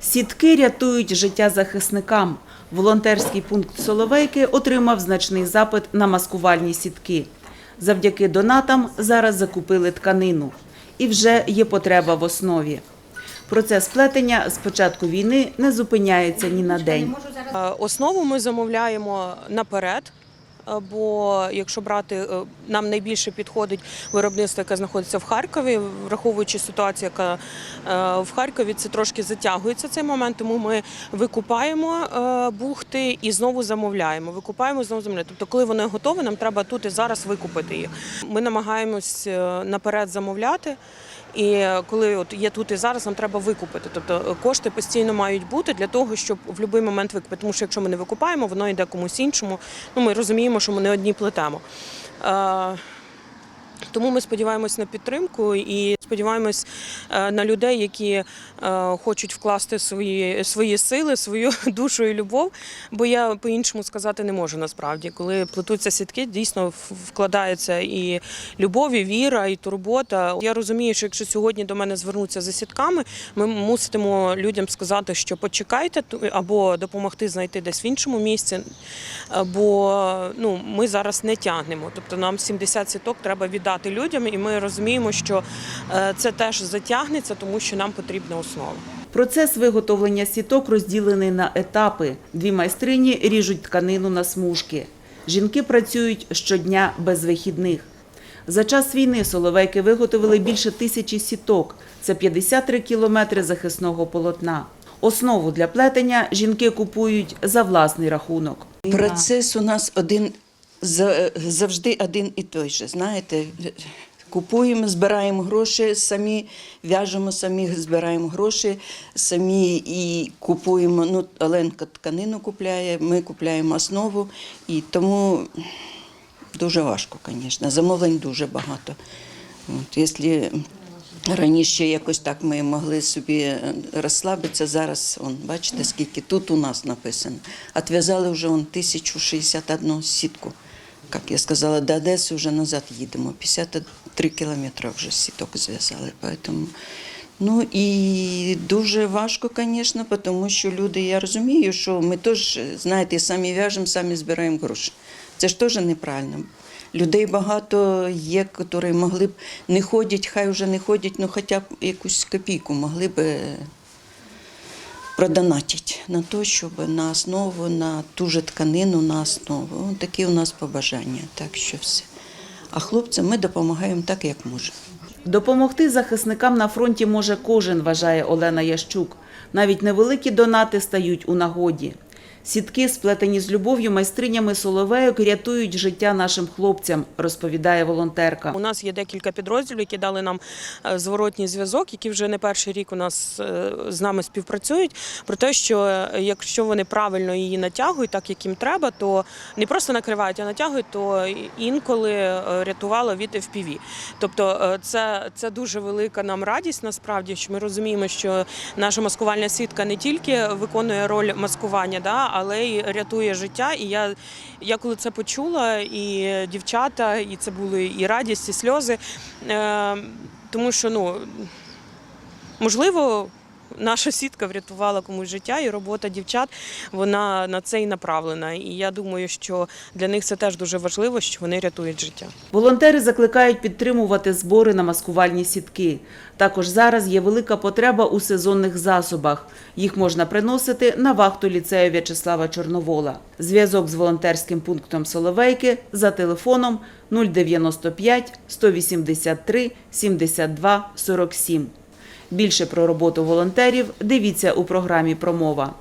Сітки рятують життя захисникам. Волонтерський пункт Соловейки отримав значний запит на маскувальні сітки. Завдяки донатам зараз закупили тканину. І вже є потреба в основі. Процес плетення з початку війни не зупиняється ні на день. Е, Основу ми замовляємо наперед. Бо якщо брати, е, нам найбільше підходить виробництво, яке знаходиться в Харкові, враховуючи ситуацію, яка е, в Харкові, це трошки затягується цей момент, тому ми викупаємо е, бухти і знову замовляємо. Викупаємо знову замовляємо. Тобто, коли вони готові, нам треба тут і зараз викупити їх. Ми намагаємось наперед замовляти. І коли от є тут і зараз, нам треба викупити. Тобто кошти постійно мають бути для того, щоб в будь-який момент викупити. Тому що якщо ми не викупаємо, воно йде комусь іншому. Ну ми розуміємо, що ми не одні плетемо. Е, тому ми сподіваємось на підтримку і сподіваємось е, на людей, які е, хочуть вкласти свої, свої сили, свою душу і любов. Бо я по-іншому сказати не можу насправді. Коли плетуться сітки, дійсно вкладається і любов, і віра, і турбота. Я розумію, що якщо сьогодні до мене звернуться за сітками, ми мусимо людям сказати, що почекайте або допомогти знайти десь в іншому місці. Е, Бо ну, ми зараз не тягнемо. Тобто нам 70 сіток треба віддати людям, і ми розуміємо, що це теж затягнеться, тому що нам потрібна основа. Процес виготовлення сіток розділений на етапи. Дві майстрині ріжуть тканину на смужки. Жінки працюють щодня без вихідних. За час війни соловейки виготовили більше тисячі сіток. Це 53 кілометри захисного полотна. Основу для плетення жінки купують за власний рахунок. Процес у нас один за- завжди один і той же. Знаєте, купуємо, збираємо гроші, самі в'яжемо, самі збираємо гроші, самі і купуємо. Ну, Оленка тканину купляє, ми купляємо основу, і тому дуже важко, звісно. Замовлень дуже багато. От, якщо раніше якось так ми могли собі е, розслабитися, зараз, он, бачите, скільки тут у нас написано. Отв'язали вже он, 1061 сітку. Як я сказала, до Одеси вже назад їдемо. 53 кілометри вже сіток зв'язали. Поэтому, ну і дуже важко, звісно, тому що люди, я розумію, що ми теж, знаєте, самі в'яжемо, самі збираємо гроші. Це ж теж неправильно. Людей багато є, які могли б не ходять, хай вже не ходять, ну хоча б якусь копійку могли б продонатити на те, щоб на основу, на ту же тканину, на основу. Такі у нас побажання. Так що все. А хлопцям ми допомагаємо так, як можемо. Допомогти захисникам на фронті може кожен, вважає Олена Ящук. Навіть невеликі донати стають у нагоді. Сітки, сплетені з любов'ю майстринями соловейок, рятують життя нашим хлопцям, розповідає волонтерка. У нас є декілька підрозділів, які дали нам е, зворотній зв'язок, які вже не перший рік у нас е, з нами співпрацюють. Про те, що е, якщо вони правильно її натягують, так як їм треба, то не просто накривають, а натягують, то інколи рятувало від FPV. Тобто це, це дуже велика нам радість. Насправді, що ми розуміємо, що наша маскувальна сітка не тільки виконує роль маскування, да, але й рятує життя. І я, я коли це почула, і дівчата, і це були і радість, і сльози. Е, тому що, ну, можливо, наша сітка врятувала комусь життя, і робота дівчат вона на це і направлена. І я думаю, що для них це теж дуже важливо, що вони рятують життя. Волонтери закликають підтримувати збори на маскувальні сітки. Також зараз є велика потреба у сезонних засобах. Їх можна приносити на вахту ліцею В'ячеслава Чорновола. Зв'язок з волонтерським пунктом Соловейки за телефоном 095 183 72 47. Більше про роботу волонтерів дивіться у програмі Промова.